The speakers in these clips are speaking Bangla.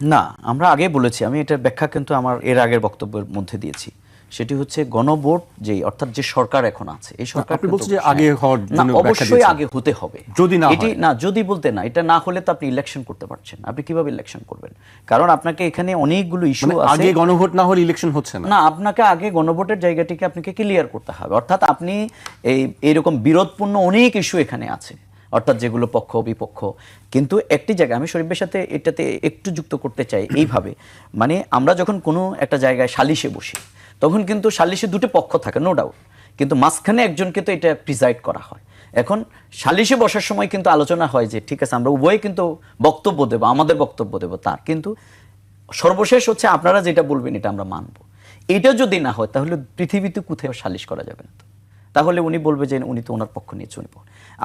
না আমরা আগে বলেছি আমি এটার ব্যাখ্যা কিন্তু আমার এর আগের বক্তব্যের মধ্যে দিয়েছি। সেটি হচ্ছে গণভোট যে অর্থাৎ যে সরকার এখন আছে এই সরকার আপনি বলছেন যে আগে হওয়ার না জন্য অবশ্যই আগে হতে হবে। যদি না এটি না যদি বলতে না এটা না হলে তো আপনি ইলেকশন করতে পারছেন আপনি কীভাবে ইলেকশন করবেন? কারণ আপনাকে এখানে অনেকগুলো ইস্যু মানে আছে। আগে গণভোট না হলে ইলেকশন হচ্ছে না। না আপনাকে আগে গণভোটের জায়গাটিকে আপনাকে ক্লিয়ার করতে হবে। অর্থাৎ আপনি এই এইরকম বিরোধপূর্ণ অনেক ইস্যু এখানে আছে। অর্থাৎ যেগুলো পক্ষ বিপক্ষ। কিন্তু একটি জায়গায় আমি শরীফের সাথে এটাতে একটু যুক্ত করতে চাই এইভাবে। মানে আমরা যখন কোনো একটা জায়গায় সালিশে বসি, তখন কিন্তু সালিশে দুটো পক্ষ থাকে নো ডাউট কিন্তু মাঝখানে একজনকে তো এটা প্রিজাইড করা হয়। এখন সালিশে বসার সময় কিন্তু আলোচনা হয় যে, ঠিক আছে, আমরা উভয়ে কিন্তু বক্তব্য দেবো, আমাদের বক্তব্য দেবো তার। কিন্তু সর্বশেষ হচ্ছে আপনারা যেটা বলবেন, এটা আমরা মানবো। এটা যদি না হয়, তাহলে পৃথিবীতে কোথাও সালিশ করা যাবে না তাহলে উনি বলবে যে উনি তো ওনার পক্ষ নিয়েছে উনি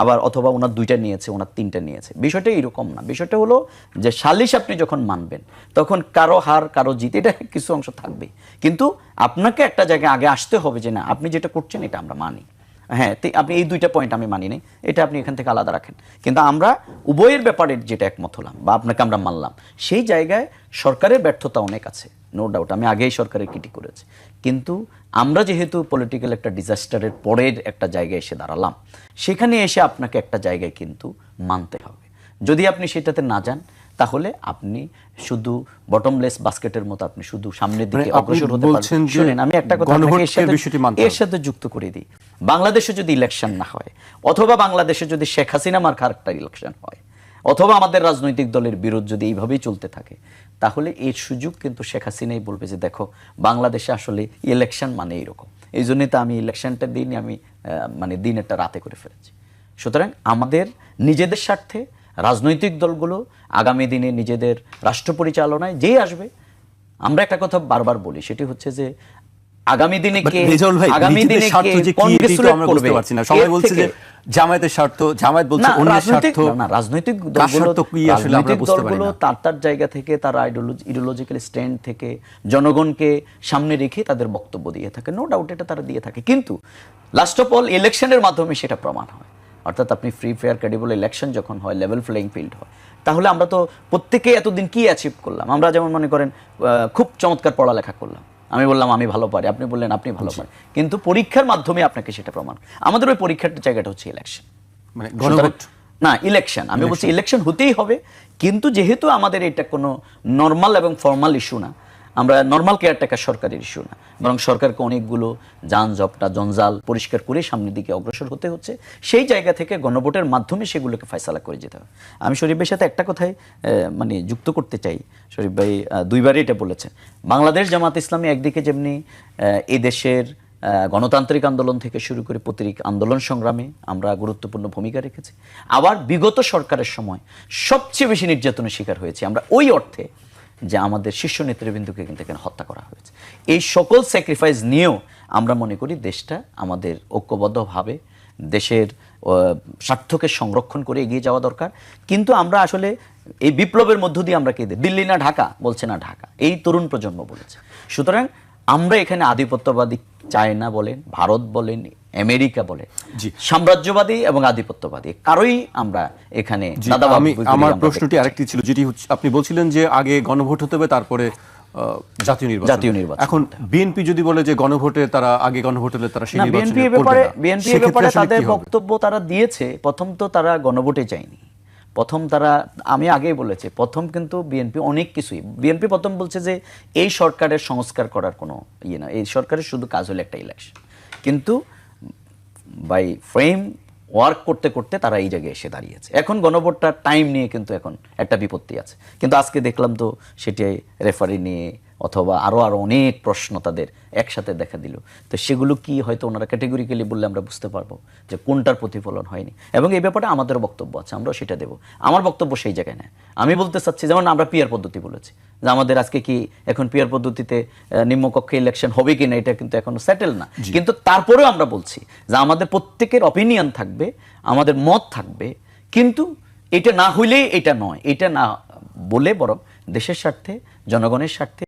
আবার অথবা ওনার দুইটা নিয়েছে ওনার তিনটা নিয়েছে। বিষয়টা এরকম না। বিষয়টা হলো যে সালিশ আপনি যখন মানবেন, তখন কারও হার, কারও জিত, এটা কিছু অংশ থাকবে কিন্তু আপনাকে একটা জায়গায় আগে আসতে হবে যে না, আপনি যেটা করছেন এটা আমরা মানি। হ্যাঁ আপনি এই দুইটা পয়েন্ট আমি মানি নাই, এটা আপনি এখান থেকে আলাদা রাখেন। কিন্তু আমরা উভয়ের ব্যাপারে যেটা একমত হলাম বা আপনাকে আমরা মানলাম, সেই জায়গায় সরকারের ব্যর্থতা অনেক আছে। নো ডাউট আমি আগেই সরকারের কিটি করেছি। কিন্তু আমরা যেহেতু পলিটিক্যাল একটা ডিজাস্টারের পরের একটা জায়গায় এসে দাঁড়ালাম সেখানে এসে আপনাকে একটা জায়গায় কিন্তু মানতে হবে। যদি আপনি সেটাতে না যান তাহলে আপনি শুধু বটমলেস বাস্কেটের মতো আপনি শুধু সামনের দিকে মানে অগ্রসর হতে পারবেন। শুনেন আমি একটা কথা এর সাথে যুক্ত করে দিই। বাংলাদেশে যদি ইলেকশন না হয় অথবা বাংলাদেশে যদি শেখ হাসিনা মার্কার একটা ইলেকশন হয় অথবা আমাদের রাজনৈতিক দলের বিরোধ যদি এইভাবেই চলতে থাকে তাহলে এই সুযোগ কিন্তু শেখ হাসিনাই বলবে যে, দেখো, বাংলাদেশে আসলে ইলেকশন মানে এইরকম এই জন্যই তো আমি ইলেকশনটা দিন, আমি মানে দিন একটা রাতে করে ফেলেছি। সুতরাং আমাদের নিজেদের স্বার্থে রাজনৈতিক দলগুলো আগামী দিনে নিজেদের রাষ্ট্র পরিচালনায় যেই আসবে, আমরা একটা কথা বারবার বলি, সেটি হচ্ছে যে আগামী দিনে কে আগামী দিনে কে করবে, সবাই বলছে যে জামায়াতের স্বার্থ জামায়াত বলছে অন্যের স্বার্থ। না রাজনৈতিক দলগুলো আসলে আমরা বুঝতে পারি না। তার তার জায়গা থেকে তার ইডিওলজিক্যাল স্ট্যান্ড থেকে জনগণকে সামনে রেখে তাদের বক্তব্য দিয়ে থাকে। নো ডাউট এটা তারা দিয়ে থাকে। কিন্তু লাস্ট অফ অল ইলেকশনের মাধ্যমে সেটা প্রমাণ হয়। অর্থাৎ আপনি ফ্রি ফেয়ার ক্রেডিবল ইলেকশন যখন হয় লেভেল প্লেইং ফিল্ড হয় তাহলে আমরা তো প্রত্যেকে এতদিন কি অ্যাচিভ করলাম? আমরা যেমন মনে করেন খুব চমৎকার পড়ালেখা করলাম। আমি বললাম আমি ভালো পারি। আপনি বললেন আপনি ভালো পারেন। কিন্তু পরীক্ষার মাধ্যমে আপনাকে সেটা প্রমাণ। আমাদের ওই পরীক্ষার জায়গাটা হচ্ছে ইলেকশন মানে গণভোট না ইলেকশন আমি বলছি ইলেকশন হতেই হবে কিন্তু যেহেতু আমাদের এটা কোনো নর্মাল এবং ফর্মাল ইস্যু না আমরা নর্মাল কেয়ারটেকার সরকারের ইস্যু না। বরং সরকারকে অনেকগুলো যান জপটা জঞ্জাল পরিষ্কার করে সামনের দিকে অগ্রসর হতে হচ্ছে। সেই জায়গা থেকে গণভোটের মাধ্যমে সেগুলোকে ফয়সালা করে যেতে হবে। আমি শরীফের সাথে একটা কথাই মানে যুক্ত করতে চাই। শরীফ ভাই দুইবারই এটা বলেছেন। বাংলাদেশ জামাত ইসলামী একদিকে যেমনি এই দেশের গণতান্ত্রিক আন্দোলন থেকে শুরু করে প্রতিরিক আন্দোলন সংগ্রামে আমরা গুরুত্বপূর্ণ ভূমিকা রেখেছি। আবার বিগত সরকারের সময় সবচেয়ে বেশি নির্যাতনের শিকার হয়েছে। আমরা ওই অর্থে যে আমাদের শীর্ষ নেতৃবৃন্দকে কিন্তু এখানে হত্যা করা হয়েছে। এই সকল স্যাক্রিফাইস নিয়েও আমরা মনে করি দেশটা আমাদের ঐক্যবদ্ধভাবে দেশের স্বার্থকে সংরক্ষণ করে এগিয়ে যাওয়া দরকার। কিন্তু আমরা আসলে এই বিপ্লবের মধ্য দিয়ে আমরা কে? দিল্লি না ঢাকা? বলছে না ঢাকা। এই তরুণ প্রজন্ম বলেছে। সুতরাং আমরা এখানে আধিপত্যবাদী চায়না বলেন, ভারত বলেন আমেরিকা বলেন জি। সাম্রাজ্যবাদী এবং আধিপত্যবাদী। কারোই আমরা এখানে আমি আমার প্রশ্নটি আরেকটি ছিল যেটি হচ্ছে আপনি বলছিলেন যে আগে গণভোট হতে হবে তারপরে জাতীয় নির্বাচন। জাতীয় নির্বাচন। এখন বিএনপি যদি বলে যে গণভোটে তারা আগে গণভোট হলে তারা সেই বিএনপি ব্যাপারে বিএনপি ব্যাপারে তাদের বক্তব্য তারা দিয়েছে। প্রথম তো তারা গণভোটে চায়নি প্রথম তারা আমি আগেই বলেছি প্রথম কিন্তু বিএনপি অনেক কিছুই বিএনপি প্রথম বলছে যে এই সরকারের সংস্কার করার কোনো ইয়ে না। এই সরকারের শুধু কাজ হলো একটা ইলেকশন কিন্তু বাই ফ্রেম ওয়ার্ক করতে করতে তারা এই জায়গায় এসে দাঁড়িয়েছে। এখন গণভোটটার টাইম নিয়ে কিন্তু এখন একটা বিপত্তি আছে। কিন্তু আজকে দেখলাম তো সেটি রেফারি নিয়ে অথবা আরও আরও অনেক প্রশ্ন তাদের একসাথে দেখা দিল। তো সেগুলো কি হয়তো ওনারা ক্যাটেগরিক্যালি বললে আমরা বুঝতে পারব যে কোনটার প্রতিফলন হয়নি। এবং এই ব্যাপারে আমাদের বক্তব্য আছে আমরাও সেটা দেবো। আমার বক্তব্য সেই জায়গায় না আমি বলতে চাচ্ছি যেমন আমরা পিয়ার পদ্ধতি বলেছি যে আমাদের আজকে কি এখন পিয়ার পদ্ধতিতে নিম্নকক্ষে ইলেকশন হবে কি না এটা কিন্তু এখনও সেটেল না। কিন্তু তারপরেও আমরা বলছি যে আমাদের প্রত্যেকের অপিনিয়ন থাকবে আমাদের মত থাকবে কিন্তু এটা না হইলেই এটা নয়। এটা না বলে বরং দেশের স্বার্থে জনগণের স্বার্থে